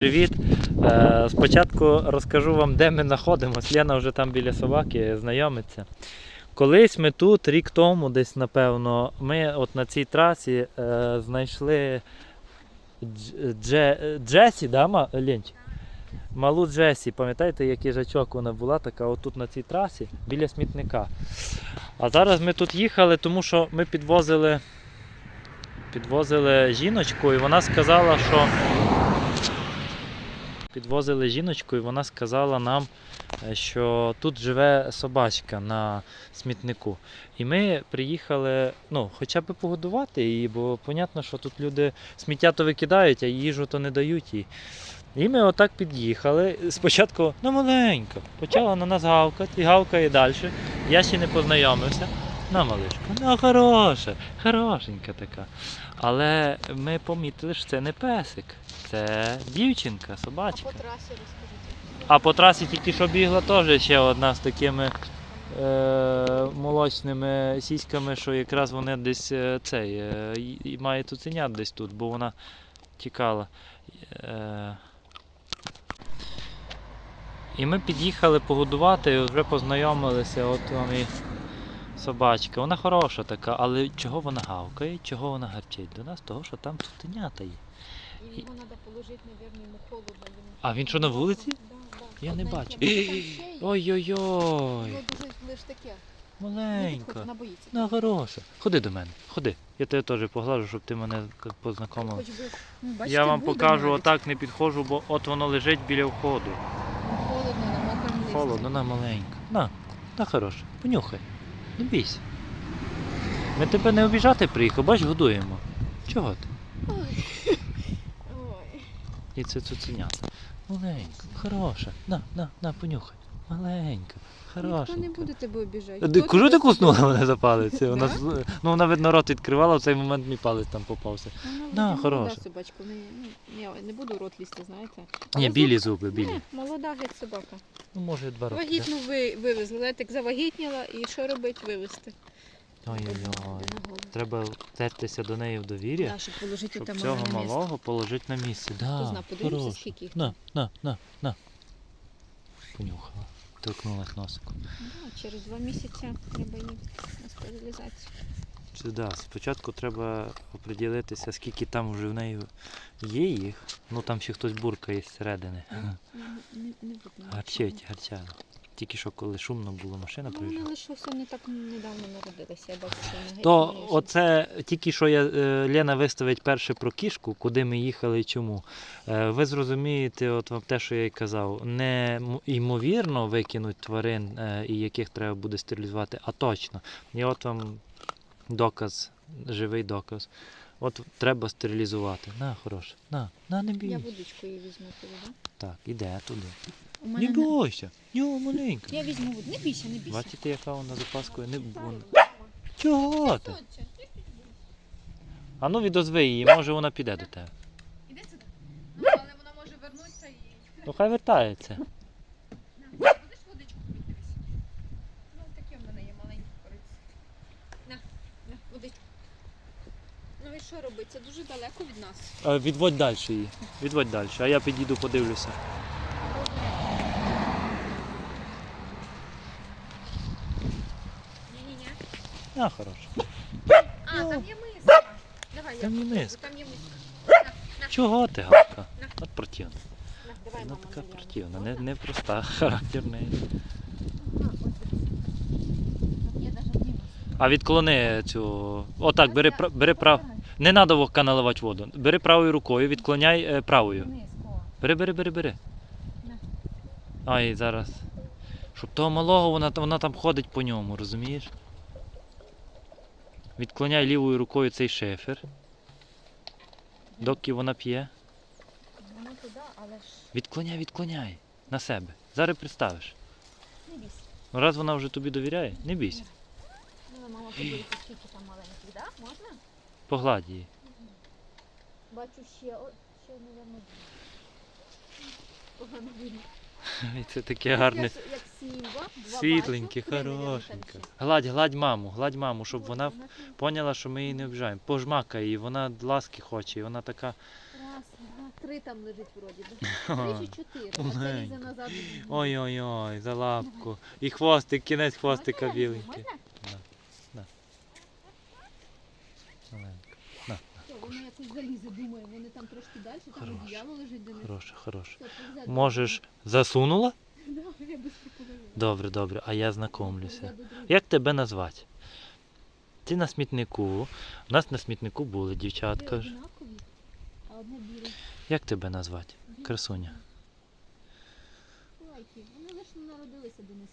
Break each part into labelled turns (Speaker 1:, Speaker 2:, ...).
Speaker 1: Привіт! Е, Спочатку розкажу вам, де ми знаходимося. Лена вже там біля собаки знайомиться. Колись ми тут, рік тому, десь напевно, ми от на цій трасі е, знайшли Дже- Джесі, да, ма- Малу Джесі, пам'ятаєте, як їжачок вона була така отут на цій трасі біля смітника. А зараз ми тут їхали, тому що ми підвозили, підвозили жіночку, і вона сказала, що підвозили жіночку, і вона сказала нам, е, що тут живе собачка на смітнику. І ми приїхали, ну, хоча б погодувати її, бо понятно, що тут люди сміття то викидають, а їжу то не дають їй. І ми отак під'їхали. Спочатку ну маленько, почала на нас гавкати і гавкає далі. Я ще не познайомився. На малишку. Ну, хороша, хорошенька така. Але ми помітили, що це не песик, це дівчинка, собачка.
Speaker 2: По трасі розкажіть.
Speaker 1: А по трасі тільки що бігла теж ще одна з такими е, молочними сіськами, що якраз вони десь е, цей, е, і- має цуценят десь тут, бо вона тікала. Е, і ми під'їхали погодувати, вже познайомилися, от вам і собачка. Вона хороша така, але чого вона гавкає, чого вона гарчить до нас? Того, що там цуценята є.
Speaker 2: І його треба положити, мабуть, йому холодно.
Speaker 1: А він що на вулиці?
Speaker 2: Да, да.
Speaker 1: Я не бачу. Ой-ой-ой.
Speaker 2: Воно дуже лиш таке.
Speaker 1: Маленька.
Speaker 2: вона боїться.
Speaker 1: Ну, хороша. Ходи до мене, ходи. Я тебе теж поглажу, щоб ти мене познайомив.
Speaker 2: Хоч би, ну, бачите,
Speaker 1: Я вам
Speaker 2: буде
Speaker 1: покажу,
Speaker 2: навіть.
Speaker 1: отак не підходжу, бо от воно лежить біля входу.
Speaker 2: Холодно, на мокрому листі.
Speaker 1: Холодно, на маленька. На, на хороша. Понюхай. Не бійся. Ми тебе не обіжати приїхали, бач, годуємо. Чого ти?
Speaker 2: Ой.
Speaker 1: І це цуценята. Маленька, хороша. На, на, на, понюхай. Маленька,
Speaker 2: Ніхто не буде тебе обіжати.
Speaker 1: Ти кажу, ти куснула мене за палець. Вона, ну, вона видно рот відкривала, в цей момент мій палець там попався.
Speaker 2: Вона
Speaker 1: Да, хороша.
Speaker 2: молода собачка. в неї, ну, я не буду рот лізти, знаєте.
Speaker 1: Ні,
Speaker 2: Але
Speaker 1: білі
Speaker 2: зуб-
Speaker 1: зуби, білі.
Speaker 2: Ні, молода геть собака.
Speaker 1: Ну, може, два роки.
Speaker 2: Вагітну ви, вивезли. Летик завагітніла і що робить? Вивезти.
Speaker 1: Ой-ой-ой. Треба тертися до неї в довір'я,
Speaker 2: Да, щоб положити
Speaker 1: щоб
Speaker 2: там
Speaker 1: цього
Speaker 2: на
Speaker 1: малого положити на місце. Да,
Speaker 2: зна, подивимося, скільки їх
Speaker 1: На, на, на, на. Понюхала. Торкнулась носиком.
Speaker 2: Да, через два місяці треба їм на стерилізацію.
Speaker 1: Це да, спочатку треба оприділитися, скільки там вже в неї є їх. Ну там ще хтось буркає зсередини.
Speaker 2: Не, не, не видно.
Speaker 1: Гарчить, гарчало. Тільки що коли шумно було, машина
Speaker 2: Ну, вони
Speaker 1: проїжджала.
Speaker 2: лише не так недавно народилися. Я бачу, що вони
Speaker 1: То
Speaker 2: живі.
Speaker 1: оце тільки що я, е, Лена виставить перше про кішку, куди ми їхали і чому. Е, Ви зрозумієте, от вам те, що я й казав, не м- ймовірно викинуть тварин, е, і яких треба буде стерилізувати, а точно. І от вам доказ, живий доказ. От треба стерилізувати. На, хороше. На, на, не
Speaker 2: Я
Speaker 1: бійся.
Speaker 2: водичку її візьму туди, да?
Speaker 1: Так, іде туди.
Speaker 2: У
Speaker 1: Не
Speaker 2: мене не-
Speaker 1: бойся. Нього маленька.
Speaker 2: Я візьму воду. Не бійся, не бійся.
Speaker 1: Бачите, яка вона запаскою? Не вона. Чого ти? А ну відозви її, може вона піде до тебе.
Speaker 2: Іди сюди. Ну, але вона може вернутися і...
Speaker 1: Ну хай вертається.
Speaker 2: Будеш водичку пити? Ну, таке в мене є маленькі кориці. На, на, водичку. Ну і що робити? Це дуже далеко від нас.
Speaker 1: А, Відводь далі її. Відводь далі, а я підійду подивлюся.
Speaker 2: Ні-ні-ні.
Speaker 1: А, хороше.
Speaker 2: А, там є миска. Давай, я
Speaker 1: Там є
Speaker 2: покажу,
Speaker 1: миска.
Speaker 2: Там є миска.
Speaker 1: Чого ти, Галка? От противна.
Speaker 2: На, давай,
Speaker 1: Вона
Speaker 2: мама,
Speaker 1: така противна, не, не проста, характер в.
Speaker 2: А,
Speaker 1: відклони цю. Отак, бери, пра- бери прав. Не треба вовка наливати воду. Бери правою рукою, відклоняй е, правою. Бери, бери, бери, бери. Ай, зараз. Щоб того малого вона, вона там ходить по ньому, розумієш? Відклоняй лівою рукою цей шифер. Доки вона п'є.
Speaker 2: Воно туди, але ж
Speaker 1: Відклоняй, відклоняй. На себе. Зараз представиш.
Speaker 2: не бійся.
Speaker 1: Раз вона вже тобі довіряє, не бійся.
Speaker 2: Ну, мама, скільки там?
Speaker 1: Погладь її.
Speaker 2: Бачу ще, о, ще, мабуть, погано видно.
Speaker 1: Ай, Це таке гарне.
Speaker 2: Як два
Speaker 1: Світленьке,
Speaker 2: бачу.
Speaker 1: Хорошеньке.
Speaker 2: ще.
Speaker 1: Гладь, гладь маму, гладь маму, щоб вона
Speaker 2: тут
Speaker 1: поняла, що ми її не обіжаємо. Пожмакай її, вона ласки хоче, і вона така.
Speaker 2: Раз, два, три там лежить вроді. Да? Три чи чотири. А це лізе
Speaker 1: Маленька.
Speaker 2: назад.
Speaker 1: Ой-ой-ой, за лапку. І хвостик, кінець хвостика
Speaker 2: Можна?
Speaker 1: біленький.
Speaker 2: Можна?
Speaker 1: Маленька.
Speaker 2: Що, воно якось залізе, думаю, вони там трошки далі, там
Speaker 1: Хороше.
Speaker 2: одіяло лежить до них. Хороше, хороше.
Speaker 1: Можеш засунула? Добре, добре, а я знакомлюся. Як тебе назвати? Ти на смітнику. У нас на смітнику були дівчатка. Як тебе назвати? Красуня.
Speaker 2: Лайки. Вони лише народилися до них.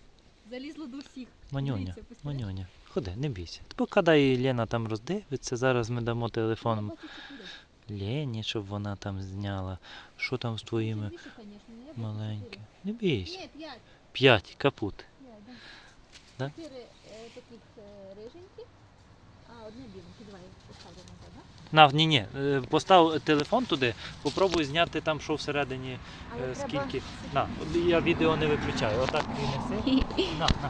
Speaker 2: Залізло до всіх.
Speaker 1: Манюня, манюня. Ходи, не бійся. Поки дай Лена там роздивиться, зараз ми дамо телефон. Лені, щоб вона там зняла. Що там з твоїми маленькими. Не бійся.
Speaker 2: Ні, п'ять.
Speaker 1: П'ять, капут.
Speaker 2: Да. Чотири е, таких е, риженьких, а одне біленьке. Давай поставлю назад, да?
Speaker 1: На, ні, ні, е, постав телефон туди, попробуй зняти там, що всередині,
Speaker 2: Але
Speaker 1: е,
Speaker 2: треба-
Speaker 1: скільки. На, я відео не виключаю. Отак принеси. На, на.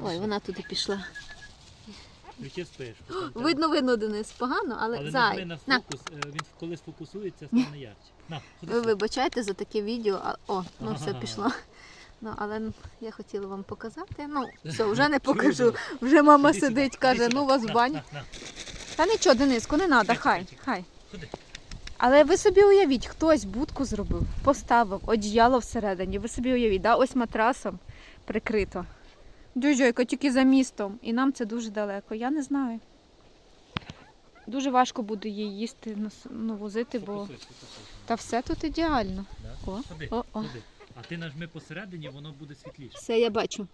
Speaker 2: Ой, вона туди пішла.
Speaker 1: Включи спишку.
Speaker 2: Видно, видно, Денис. Погано, але,
Speaker 1: Але
Speaker 2: зай.
Speaker 1: на
Speaker 2: На.
Speaker 1: фокус, е, він коли сфокусується, стане ярче. На,
Speaker 2: Ви вибачайте за таке відео. А, о, ну все пішло. Ну, але я хотіла вам показати. Ну, все, вже не покажу. Вже мама
Speaker 1: Іди сюди,
Speaker 2: сидить,
Speaker 1: іди
Speaker 2: каже,
Speaker 1: сюди.
Speaker 2: ну вас в
Speaker 1: На,
Speaker 2: баню.
Speaker 1: на, на.
Speaker 2: Та нічого, Дениску, не треба, хай, хай.
Speaker 1: Ходи.
Speaker 2: Але ви собі уявіть, хтось будку зробив, поставив, одіяло всередині. Ви собі уявіть, да? ось матрасом прикрито. Дюжойка тільки за містом. І нам це дуже далеко. Я не знаю. Дуже важко буде її їсти, нос- ну, возити, бо
Speaker 1: Фокусуй, фокусуй.
Speaker 2: та все тут ідеально.
Speaker 1: Да?
Speaker 2: О,
Speaker 1: Ходи,
Speaker 2: о, о.
Speaker 1: ходи. А ти нажми посередині, воно буде світліше.
Speaker 2: Все, я бачу.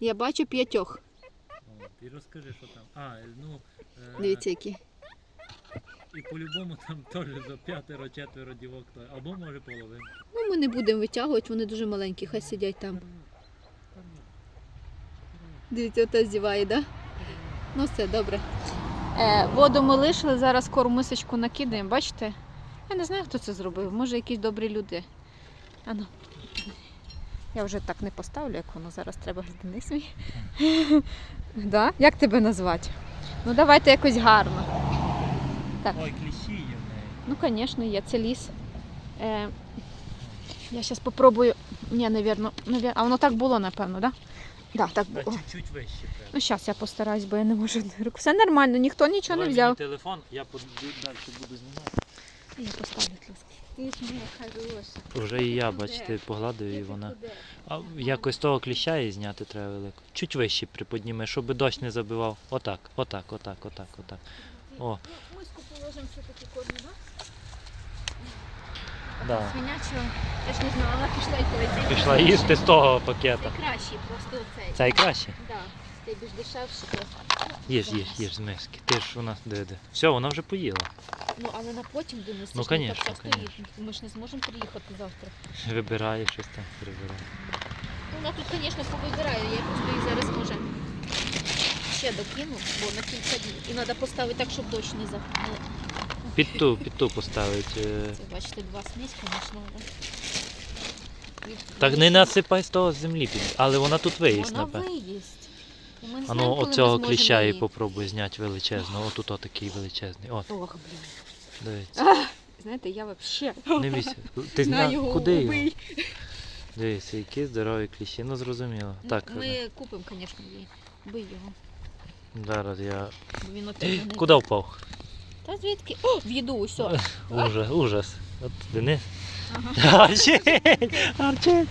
Speaker 2: Я бачу п'ятьох.
Speaker 1: От, і розкажи, що там. А, ну. е,
Speaker 2: Дивіться, які.
Speaker 1: І по-любому там теж за п'ятеро, четверо дівок, то- або може половина.
Speaker 2: Ну, ми не будемо витягувати, вони дуже маленькі, хай сидять там. Дивіться, ото здіває, да? Ну все, добре. Е, воду ми лишили, зараз скоро мисочку накидаємо, бачите? Я не знаю, хто це зробив. Може, якісь добрі люди. Ану. Я вже так не поставлю, як воно зараз треба глядини свій. да? Як тебе назвати? Ну давайте якось гарно. Так.
Speaker 1: Ой, кліщі є в неї.
Speaker 2: Ну, звісно, є. Це ліс. Е, я зараз спробую. Ні, навірно, навірно. А воно так було, напевно, так? Да? Да, так
Speaker 1: Да,
Speaker 2: було.
Speaker 1: чуть-чуть вище треба.
Speaker 2: Ну, зараз я постараюсь, бо я не можу. Все нормально, ніхто нічого
Speaker 1: Давай
Speaker 2: не взяв.
Speaker 1: телефон, я под- далі буду знімати.
Speaker 2: Я поставлю, будь ласка. Ти ж моя хороша.
Speaker 1: Вже і я, бачите,
Speaker 2: куди?
Speaker 1: погладив і вона. А якось того кліща і зняти треба велико. Чуть вище приподніми, щоб дощ не забивав. Отак, отак, отак, отак, отак. О.
Speaker 2: Ну, миску положимо все-таки так?
Speaker 1: Да.
Speaker 2: Свинячого. Я ж не знала, пішла і полетіла.
Speaker 1: Пішла їсти з того
Speaker 2: Це
Speaker 1: пакета.
Speaker 2: кращий, просто оцей.
Speaker 1: Це і краще.
Speaker 2: Да. Це більш дешевше.
Speaker 1: Їж, їж, їж з миски. Ти ж у нас де де. Все, вона вже поїла.
Speaker 2: Ну, але на потім Денис,
Speaker 1: Ну,
Speaker 2: так часто Ми ж не зможемо приїхати завтра.
Speaker 1: Вибирає щось там, прибирає.
Speaker 2: Ну, Вона тут, звісно, повибирає, я просто її зараз може ще докину, бо на кілька днів. І треба поставити так, щоб дощ не загнали.
Speaker 1: Під ту, під ту поставить. е.
Speaker 2: Це, бачите, два смесь, звісно.
Speaker 1: Так не насипай з того з землі, під- але вона тут виїсть,
Speaker 2: Вона
Speaker 1: напевно.
Speaker 2: виїсть. І ми
Speaker 1: А ну оцього кліща і попробуй зняти величезно. Отут отакий величезний. От,
Speaker 2: Ох, блін.
Speaker 1: дивіться.
Speaker 2: Знаєте, я взагалі...
Speaker 1: Не бійся. Ти
Speaker 2: На
Speaker 1: зна...
Speaker 2: його
Speaker 1: куди його?
Speaker 2: убий.
Speaker 1: Дивіться, які здорові кліщі. Ну зрозуміло. Так,
Speaker 2: Ми купимо, звісно, її. Бий його.
Speaker 1: зараз я.
Speaker 2: Бо він отриманий.
Speaker 1: Куди впав?
Speaker 2: Та звідки? О, в їду, усе.
Speaker 1: Ужас, ужас. От Денис.
Speaker 2: Ага.
Speaker 1: Арчить! Арчить!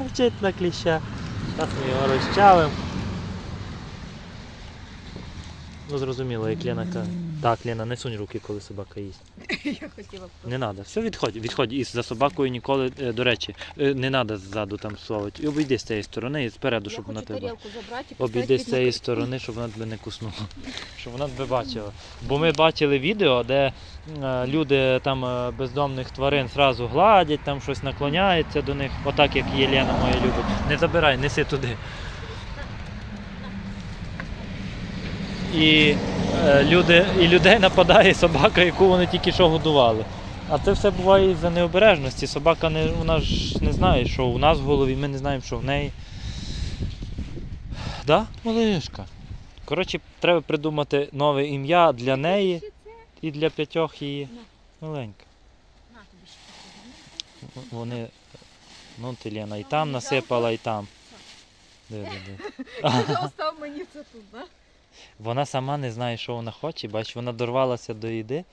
Speaker 1: Арчить на кліща. Зараз ми його розчавимо. Ну зрозуміло, як Лена каже. Так, Лена, не сунь руки, коли собака їсть.
Speaker 2: Я хотіла б
Speaker 1: Не треба. Все, відходь, відходь. І за собакою ніколи, е, до речі, е, не треба ззаду там совати. І обійди з цієї сторони і спереду, щоб вона тебе.
Speaker 2: забрати і
Speaker 1: Обійди
Speaker 2: поставити
Speaker 1: з цієї сторони, щоб вона тебе не куснула. Щоб вона тебе бачила. Бо ми бачили відео, де е, люди там е, бездомних тварин зразу гладять, там щось наклоняється до них, отак як Єлена моя любить. Не забирай, неси туди. І, е, люди, і людей нападає собака, яку вони тільки що годували. А це все буває із-за необережності. Собака не, вона ж не знає, що у нас в голові, ми не знаємо, що в неї. Да, малишка. Коротше, треба придумати нове ім'я для неї. І для п'ятьох її маленька. Вони. Ну, ти Лена, і там насипала, і там.
Speaker 2: Ти Остав мені це тут, да?
Speaker 1: Вона сама не знає, що вона хоче. Бач, вона дорвалася до їди.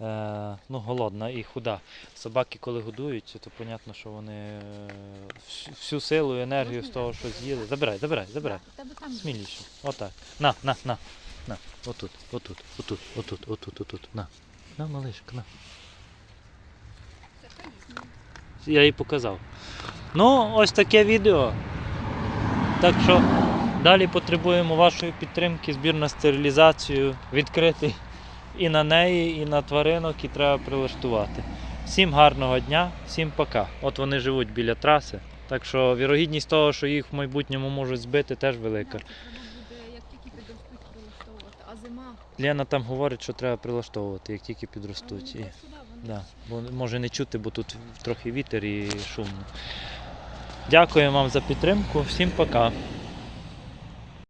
Speaker 1: Е, ну, голодна і худа. Собаки, коли годуються, то понятно, що вони е, всю- силу і енергію з того, що з'їли. Забирай, забирай, забирай. Сміліше. Отак. На, на, на. На. Отут, отут, отут, отут, отут, отут. На. На, малишка, на. Я їй показав. Ну, ось таке відео. Так що далі потребуємо вашої підтримки, збір на стерилізацію відкритий і на неї, і на тваринок, і треба прилаштувати. Всім гарного дня, всім пока. От вони живуть біля траси. Так що вірогідність того, що їх в майбутньому можуть збити, теж велика. Лена там говорить, що треба прилаштовувати, як тільки підростуть. І... Да, бо може не чути, бо тут трохи вітер і шумно. Дякую вам за підтримку. Всім пока.